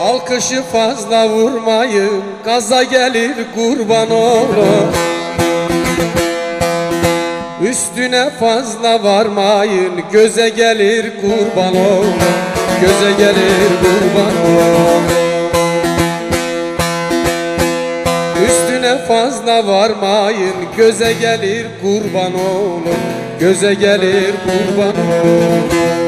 Alkışı fazla vurmayın Gaza gelir kurban olur Üstüne fazla varmayın Göze gelir kurban olur Göze gelir kurban olur Üstüne fazla varmayın Göze gelir kurban olur Göze gelir kurban olur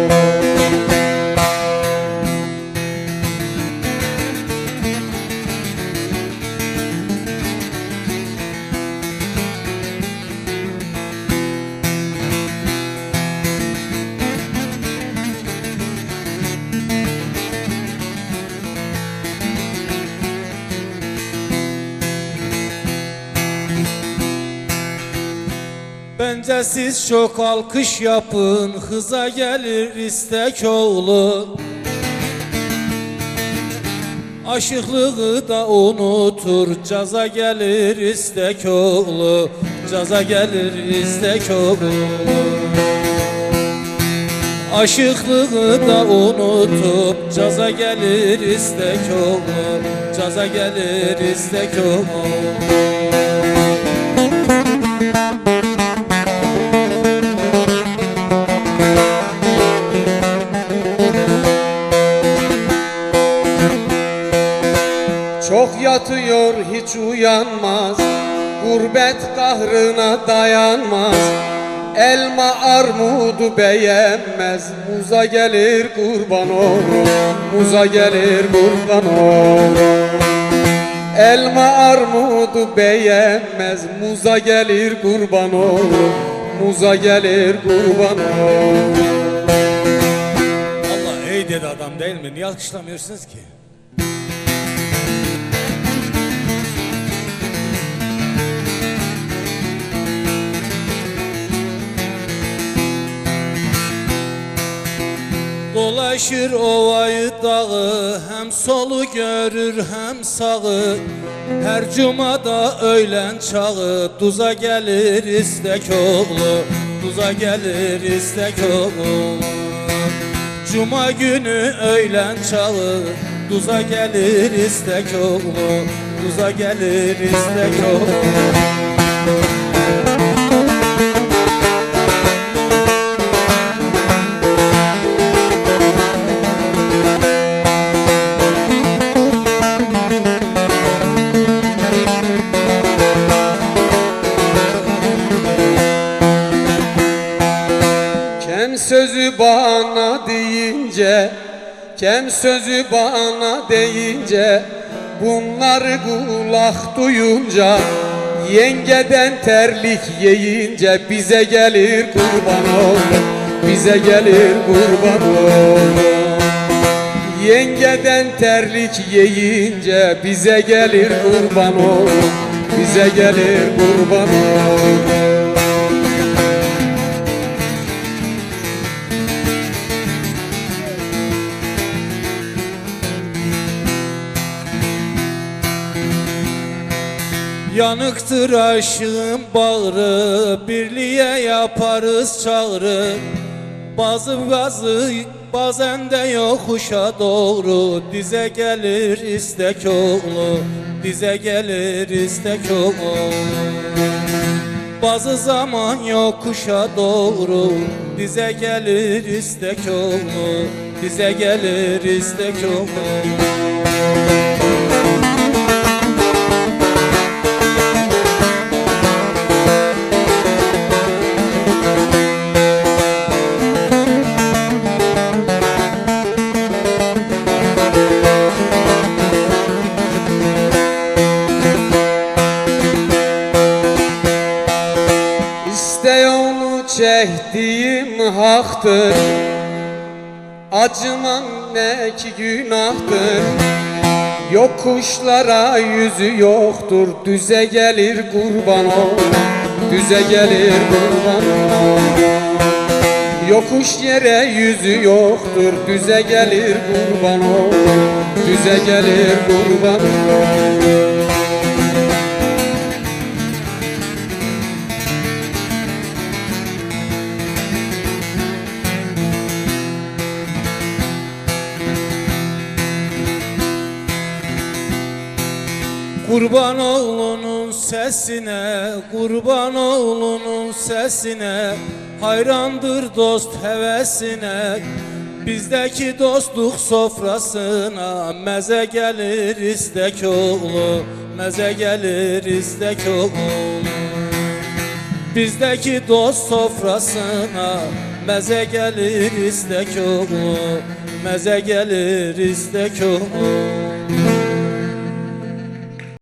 Bence siz çok alkış yapın Hıza gelir istek oğlu Aşıklığı da unutur Caza gelir istek oğlu Caza gelir istek oğlu Aşıklığı da unutup Caza gelir istek oğlu Caza gelir istek yatıyor hiç uyanmaz. Gurbet kahrına dayanmaz. Elma armudu beğenmez. Muza gelir kurban olur Muza gelir kurban olur Elma armudu beğenmez. Muza gelir kurban olur Muza gelir kurban olur Allah ey dedi adam değil mi? Niye alkışlamıyorsunuz ki? Dolaşır ovayı dağı Hem solu görür hem sağı. Her cumada öğlen çağı Duza gelir istek oğlu Duza gelir istek oğlu. Cuma günü öğlen çağı Duza gelir istek oğlu Duza gelir istek oğlu deyince Kem sözü bana deyince Bunları kulak duyunca Yengeden terlik yiyince Bize gelir kurban oğlum Bize gelir kurban oğlum. Yengeden terlik yiyince Bize gelir kurban oğlum Bize gelir kurban oğlum Yanıktır aşığın bağrı Birliğe yaparız çağrı. Bazı bazı bazen de yokuşa doğru. Dize gelir istek oğlu Dize gelir istek oğlu. Bazı zaman yokuşa doğru. Dize gelir istek oğlu Dize gelir istek oğlu çektiğim haktır. Acımam ne ki günahtır. Yokuşlara yüzü yoktur. Düze gelir kurban ol. Düze gelir kurban ol. Yokuş yere yüzü yoktur. Düze gelir kurban ol. Düze gelir kurban ol Kurban oğlunun sesine, kurban oğlunun sesine Hayrandır dost hevesine. Bizdeki dostluk sofrasına Meze gelir istek oğlu Meze gelir istek oğlu. Bizdeki dost sofrasına Meze gelir istek oğlu Meze gelir istek oğlu